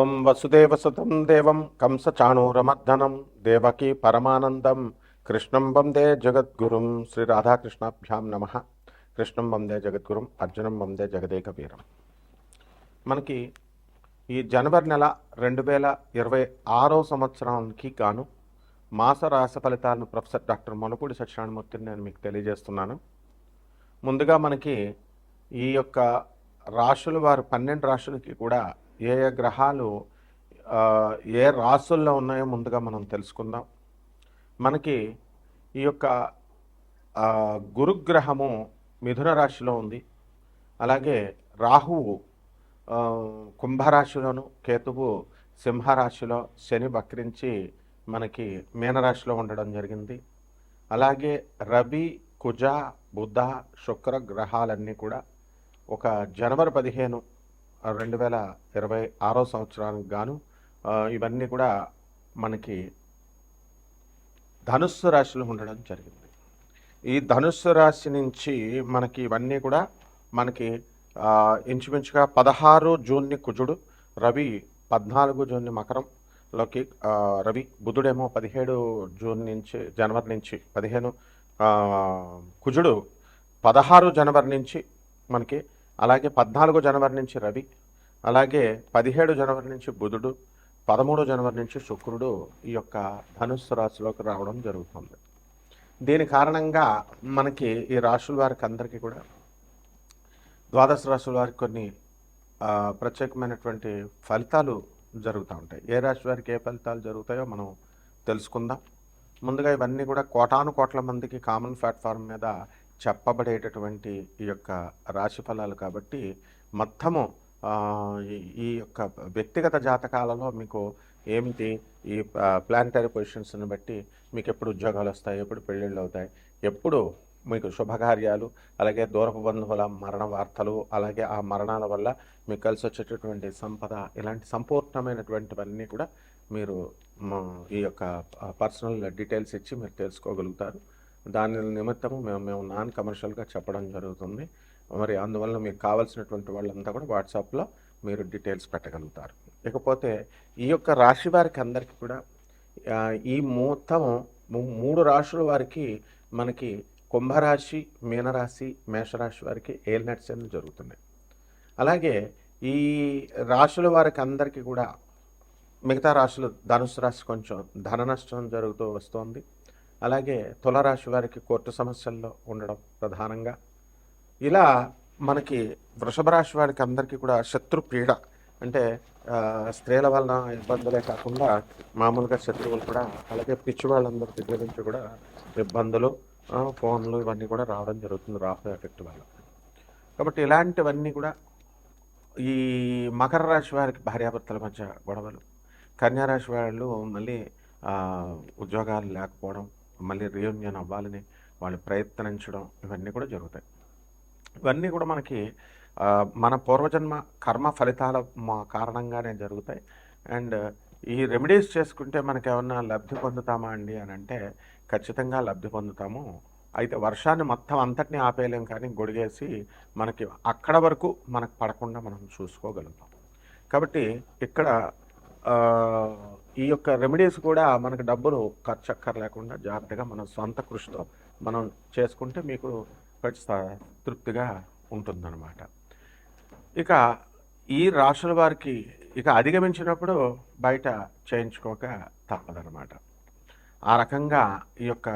ఓం వసుదేవసుతం దేవం కంసచాణూరమర్దనం దేవకీ పరమానందం. కృష్ణం వందే జగద్గురుం. శ్రీ రాధాకృష్ణాభ్యాం నమ. కృష్ణం వందే జగద్గురుం అర్జునం వందే జగదేక వీరం మనకి ఈ జనవరి నెల రెండు వేల ఇరవై ఆరో సంవత్సరానికి గాను మాస రాశి ఫలితాలను ప్రొఫెసర్ డాక్టర్ మొలపూడి సత్యనారాయణమూర్తిని నేను మీకు తెలియజేస్తున్నాను. ముందుగా మనకి ఈ యొక్క రాశుల వారు పన్నెండు రాశులకి కూడా ఏ ఏ గ్రహాలు ఏ రాశుల్లో ఉన్నాయో ముందుగా మనం తెలుసుకుందాం. మనకి ఈ యొక్క గురుగ్రహము మిథున రాశిలో ఉంది. అలాగే రాహువు కుంభరాశిలోను కేతువు సింహరాశిలో శని వక్రించి మనకి మీనరాశిలో ఉండడం జరిగింది. అలాగే రవి కుజ బుధ శుక్ర గ్రహాలన్నీ కూడా ఒక జనవరి పదిహేను రెండు వేల ఇరవై ఆరో సంవత్సరానికి గాను ఇవన్నీ కూడా మనకి ధనుస్సు రాశిలో ఉండడం జరిగింది. ఈ ధనుస్సు రాశి నుంచి మనకి ఇవన్నీ కూడా మనకి ఇంచుమించుగా పదహారు జూన్ని కుజుడు రవి పద్నాలుగు జూన్ని మకరంలోకి లోకి రవి బుధుడేమో పదిహేడు జూన్ నుంచి జనవరి నుంచి పదిహేను కుజుడు పదహారు జనవరి నుంచి మనకి అలాగే పద్నాలుగు జనవరి నుంచి రవి అలాగే పదిహేడు జనవరి నుంచి బుధుడు పదమూడు జనవరి నుంచి శుక్రుడు ఈ యొక్క ధనుస్సు రాశిలోకి రావడం జరుగుతుంది. దీని కారణంగా మనకి ఈ రాశుల వారికి అందరికీ కూడా ద్వాదశ రాశుల వారికి కొన్ని ప్రత్యేకమైనటువంటి ఫలితాలు జరుగుతూ ఉంటాయి. ఏ రాశి వారికి ఏ ఫలితాలు జరుగుతాయో మనం తెలుసుకుందాం. ముందుగా ఇవన్నీ కూడా కోటాను కోట్ల మందికి కామన్ ప్లాట్ఫామ్ మీద చెప్పబడేటటువంటి ఈ యొక్క రాశి ఫలాలు కాబట్టి మొత్తము ఈ- ఈ యొక్క వ్యక్తిగత జాతకాలలో మీకు ఏమిటి ఈ ప్లానిటరీ పొజిషన్స్ని బట్టి మీకు ఎప్పుడు ఉద్యోగాలు వస్తాయి ఎప్పుడు పెళ్ళిళ్ళు అవుతాయి ఎప్పుడు మీకు శుభకార్యాలు అలాగే దూరపు బంధువుల మరణ వార్తలు అలాగే ఆ మరణాల వల్ల మీకు కలిసి వచ్చేటటువంటి సంపద ఇలాంటి సంపూర్ణమైనటువంటివన్నీ కూడా మీరు ఈ యొక్క పర్సనల్ డీటెయిల్స్ ఇచ్చి మీరు తెలుసుకోగలుగుతారు. దాని నిమిత్తము మేము మేము నాన్ కమర్షియల్గా చెప్పడం జరుగుతుంది. మరి అందువల్ల మీకు కావాల్సినటువంటి వాళ్ళంతా కూడా వాట్సాప్లో మీరు డీటెయిల్స్ పెట్టగలుగుతారు. ఇకపోతే ఈ యొక్క రాశి వారికి అందరికీ కూడా ఈ మొత్తం మూడు రాశుల వారికి మనకి కుంభరాశి మీనరాశి మేషరాశి వారికి ఏలినట్స్ అనేవి జరుగుతున్నాయి. అలాగే ఈ రాశుల వారికి అందరికీ కూడా మిగతా రాశులు ధనుసు రాశి కొంచెం ధన నష్టం జరుగుతూ వస్తోంది. అలాగే తులరాశి వారికి కోర్టు సమస్యల్లో ఉండడం ప్రధానంగా. ఇలా మనకి వృషభ రాశి వారికి అందరికీ కూడా శత్రు పీడ అంటే స్త్రీల వలన ఇబ్బందులే కాకుండా మామూలుగా శత్రువులు కూడా అలాగే పిచ్చి వాళ్ళందరి దగ్గర నుంచి కూడా ఇబ్బందులు ఫోన్లు ఇవన్నీ కూడా రావడం జరుగుతుంది రాహు ఎఫెక్ట్ వల్ల. కాబట్టి ఇలాంటివన్నీ కూడా ఈ మకర రాశి వారికి భార్యాభర్తల మధ్య గొడవలు కన్యారాశి వాళ్ళు మళ్ళీ ఉద్యోగాలు లేకపోవడం మళ్ళీ రియూనియన్ అవ్వాలని వాళ్ళు ప్రయత్నించడం ఇవన్నీ కూడా జరుగుతాయి. ఇవన్నీ కూడా మనకి మన పూర్వజన్మ కర్మ ఫలితాల మా- కారణంగానే జరుగుతాయి. అండ్ ఈ రెమెడీస్ చేసుకుంటే మనకి ఏమన్నా లబ్ధి పొందుతామా అండి అని అంటే ఖచ్చితంగా లబ్ధి పొందుతాము. అయితే వర్షాన్ని మొత్తం అంతటిని ఆపేయలేం కానీ గొడిగేసి మనకి అక్కడ వరకు మనకు పడకుండా మనం చూసుకోగలుగుతాం. కాబట్టి ఇక్కడ ఈ యొక్క రెమెడీస్ కూడా మనకు డబ్బులు ఖర్చు అక్కర్లేకుండా జాగ్రత్తగా మన సొంత కృషితో మనం చేసుకుంటే మీకు ఖచ్చిత తృప్తిగా ఉంటుందన్నమాట. ఇక ఈ రాష్ట్రాల వారికి ఇక అధిగమించినప్పుడు బయట చేయించుకోక తప్పదనమాట ఆ రకంగా ఈ యొక్క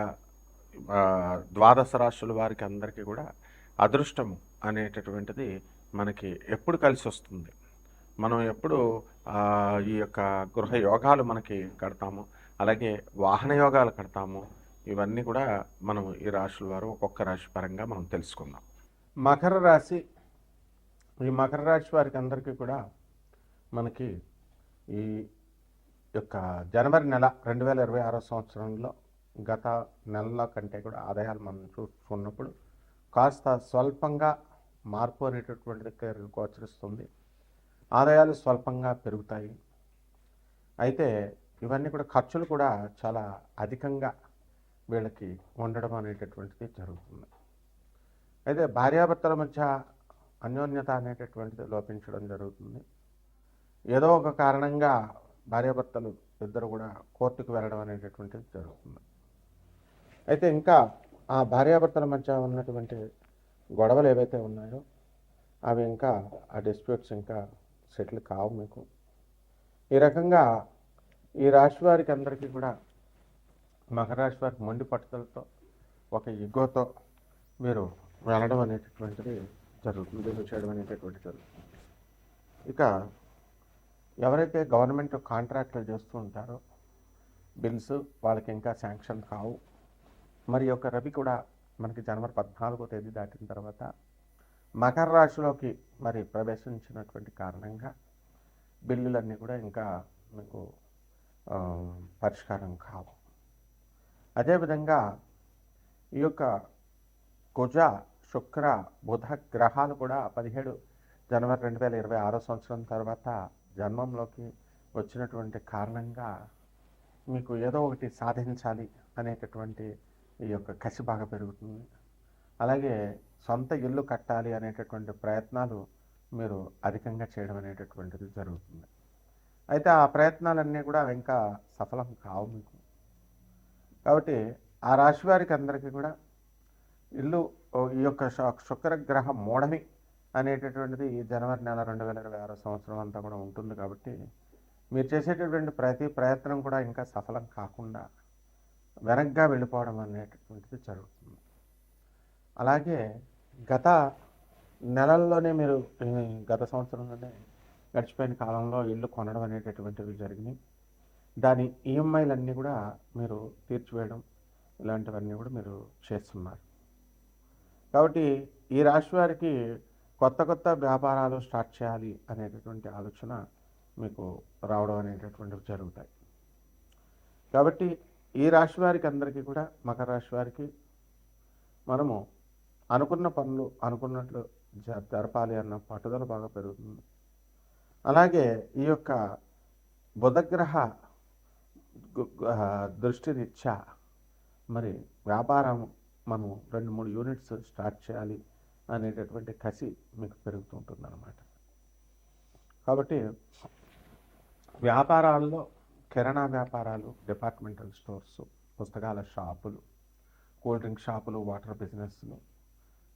ద్వాదశ రాశుల వారికి అందరికీ కూడా అదృష్టము అనేటటువంటిది మనకి ఎప్పుడు కలిసి వస్తుంది మనం ఎప్పుడు ఈ యొక్క గృహ యోగాలు మనకి కడతాము అలాగే వాహన యోగాలు కడతాము ఇవన్నీ కూడా మనం ఈ రాశుల వారు ఒక్కొక్క రాశి పరంగా మనం తెలుసుకుందాం. మకర రాశి ఈ మకర రాశి వారికి అందరికీ కూడా మనకి ఈ యొక్క జనవరి నెల రెండు వేల ఇరవై ఆరో సంవత్సరంలో గత నెలల కంటే కూడా ఆదాయాలు మనం చూసుకున్నప్పుడు కాస్త స్వల్పంగా మార్పు అనేటటువంటిది క్లియర్గా గోచరిస్తుంది. ఆదాయాలు స్వల్పంగా పెరుగుతాయి. అయితే ఇవన్నీ కూడా ఖర్చులు కూడా చాలా అధికంగా వీళ్ళకి ఉండడం అనేటటువంటిది జరుగుతుంది. అయితే భార్యాభర్తల మధ్య అన్యోన్యత అనేటటువంటిది లోపించడం జరుగుతుంది. ఏదో ఒక కారణంగా భార్యాభర్తలు ఇద్దరు కూడా కోర్టుకు వెళ్ళడం అనేటటువంటిది జరుగుతుంది. అయితే ఇంకా ఆ భార్యాభర్తల మధ్య ఉన్నటువంటి గొడవలు ఏవైతే ఉన్నాయో అవి ఇంకా ఆ డిస్ప్యూట్స్ ఇంకా సెటిల్ కావు మీకు. ఈ రకంగా ఈ రాశి వారికి అందరికీ కూడా మకర రాశి వారికి మొండి పట్టుదలతో ఒక ఇగ్గోతో మీరు వెళ్ళడం అనేటటువంటిది జరుగుతుంది మీరు చేయడం అనేటటువంటిది జరుగుతుంది. ఇక ఎవరైతే గవర్నమెంట్ కాంట్రాక్టులు చేస్తూ ఉంటారో బిల్స్ వాళ్ళకి ఇంకా శాంక్షన్ కావు. మరి యొక్క రవి కూడా మనకి జనవరి పద్నాలుగో తేదీ దాటిన తర్వాత మకర రాశిలోకి మరి ప్రవేశించినటువంటి కారణంగా బిల్లులన్నీ కూడా ఇంకా మీకు పరిష్కారం కావు. అదేవిధంగా ఈ యొక్క కుజ శుక్ర బుధ గ్రహాలు కూడా పదిహేడు జనవరి రెండు వేల ఇరవై ఆరో సంవత్సరం తర్వాత జన్మంలోకి వచ్చినటువంటి కారణంగా మీకు ఏదో ఒకటి సాధించాలి అనేటటువంటి ఈ యొక్క కసి బాగా పెరుగుతుంది. అలాగే సొంత ఇల్లు కట్టాలి అనేటటువంటి ప్రయత్నాలు మీరు అధికంగా చేయడం అనేటటువంటిది జరుగుతుంది. అయితే ఆ ప్రయత్నాలన్నీ కూడా ఇంకా సఫలం కావు మీకు. కాబట్టి ఆ రాశి వారికి అందరికీ కూడా ఇల్లు ఈ యొక్క శుక్రగ్రహ మూఢమి అనేటటువంటిది ఈ జనవరి నెల రెండు వేల ఇరవై ఆరో సంవత్సరం అంతా కూడా ఉంటుంది కాబట్టి మీరు చేసేటటువంటి ప్రతి ప్రయత్నం కూడా ఇంకా సఫలం కాకుండా వెనక్గా వెళ్ళిపోవడం అనేటటువంటిది జరుగుతుంది. అలాగే గత నెలల్లోనే మీరు గత సంవత్సరంలోనే గడిచిపోయిన కాలంలో ఇల్లు కొనడం అనేటటువంటివి జరిగినాయి. దాని ఈఎంఐలన్నీ కూడా మీరు తీర్చివేయడం ఇలాంటివన్నీ కూడా మీరు చేస్తున్నారు. కాబట్టి ఈ రాశి వారికి కొత్త కొత్త వ్యాపారాలు స్టార్ట్ చేయాలి అనేటటువంటి ఆలోచన మీకు రావడం అనేటటువంటివి జరుగుతాయి. కాబట్టి ఈ రాశి వారికి అందరికీ కూడా మకర రాశి వారికి మనము అనుకున్న పనులు అనుకున్నట్లు జ- జరపాలి అన్న పట్టుదల బాగా పెరుగుతుంది. అలాగే ఈ యొక్క బుధగ్రహ దృష్టి గు- మరి వ్యాపారం మనం రెండు మూడు యూనిట్స్ స్టార్ట్ చేయాలి అనేటటువంటి కసి మీకు పెరుగుతుంటుంది అనమాట కాబట్టి వ్యాపారాల్లో కిరాణా వ్యాపారాలు డిపార్ట్మెంటల్ స్టోర్స్ పుస్తకాల షాపులు కూల్ డ్రింక్ షాపులు వాటర్ బిజినెస్లు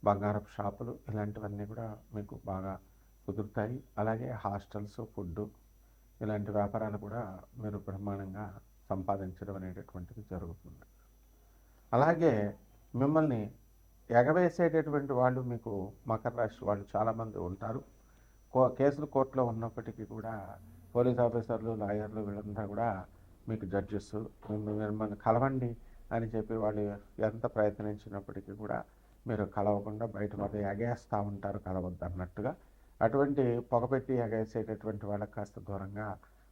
బంగారపు షాపులు ఇలాంటివన్నీ కూడా మీకు బాగా కుదురుతాయి. అలాగే హాస్టల్స్ ఫుడ్ ఇలాంటి వ్యాపారాలు కూడా మీరు బ్రహ్మాండంగా సంపాదించడం అనేటటువంటిది జరుగుతుంది. అలాగే మిమ్మల్ని ఎగవేసేటటువంటి వాళ్ళు మీకు మకర రాశి వాళ్ళు చాలామంది ఉంటారు. కో కేసులు కోర్టులో ఉన్నప్పటికీ కూడా పోలీస్ ఆఫీసర్లు లాయర్లు వీళ్ళంతా కూడా మీకు జడ్జెస్ మిమ్మల్ని కలవండి అని చెప్పి వాళ్ళు ఎంత ప్రయత్నించినప్పటికీ కూడా మీరు కలవకుండా బయట మరి ఎగేస్తూ ఉంటారు కలవద్దు అన్నట్టుగా. అటువంటి పొగపెట్టి ఎగేసేటటువంటి వాళ్ళకి కాస్త దూరంగా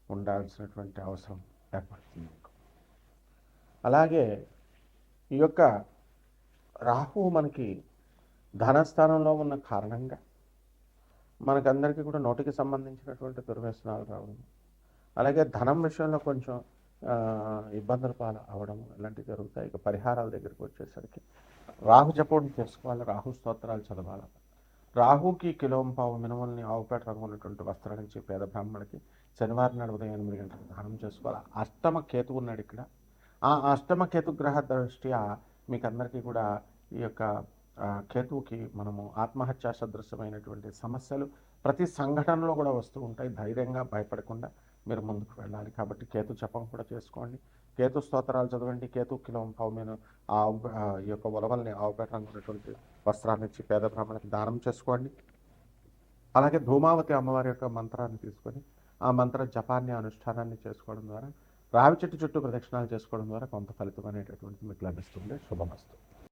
ఉండాల్సినటువంటి అవసరం ఏర్పడుతుంది అలాగే ఈ యొక్క రాహువు మనకి ధనస్థానంలో ఉన్న కారణంగా మనకందరికీ కూడా నోటికి సంబంధించినటువంటి దుర్వ్యసనాలు రావడం అలాగే ధనం విషయంలో కొంచెం ఇబ్బందుల పాలు అవడం ఇలాంటివి జరుగుతాయి. ఇక పరిహారాల దగ్గరికి వచ్చేసరికి రాహు జపం చేసుకోవాలి. రాహు స్తోత్రాలు చదవాలి. రాహుకి కిలోంపావు మినుమల్ని ఆవుపేట రంగు ఉన్నటువంటి వస్త్రాల నుంచి పేద బ్రాహ్మణుడికి శనివారం నాడు ఉదయం ఎనిమిది గంటలకు దానం చేసుకోవాలి. అష్టమ కేతు ఉన్నాడు ఇక్కడ. ఆ అష్టమ కేతు గ్రహ దృష్ట్యా మీకు అందరికీ కూడా ఈ యొక్క కేతువుకి మనము ఆత్మహత్యా సదృశ్యమైనటువంటి సమస్యలు ప్రతి సంఘటనలో కూడా వస్తూ ఉంటాయి. ధైర్యంగా భయపడకుండా మీరు ముందుకు వెళ్ళాలి. కాబట్టి కేతు జపం కూడా చేసుకోండి. కేతు స్తోత్రాలు చదవండి. కేతు కిలం పావు ఆ ఆ ఈ యొక్క ఉలవల్ని ఆవుపేట రంగు ఉన్నటువంటి వస్త్రాన్ని ఇచ్చి పేద బ్రాహ్మణకి దానం చేసుకోండి. అలాగే ధూమావతి అమ్మవారి యొక్క మంత్రాన్ని తీసుకొని ఆ మంత్ర జపాన్ని అనుష్ఠానాన్ని చేసుకోవడం ద్వారా రావి చెట్టు చుట్టూ ప్రదక్షిణాలు చేసుకోవడం ద్వారా కొంత ఫలితం అనేటటువంటిది మీకు లభిస్తుంది. శుభమస్తు.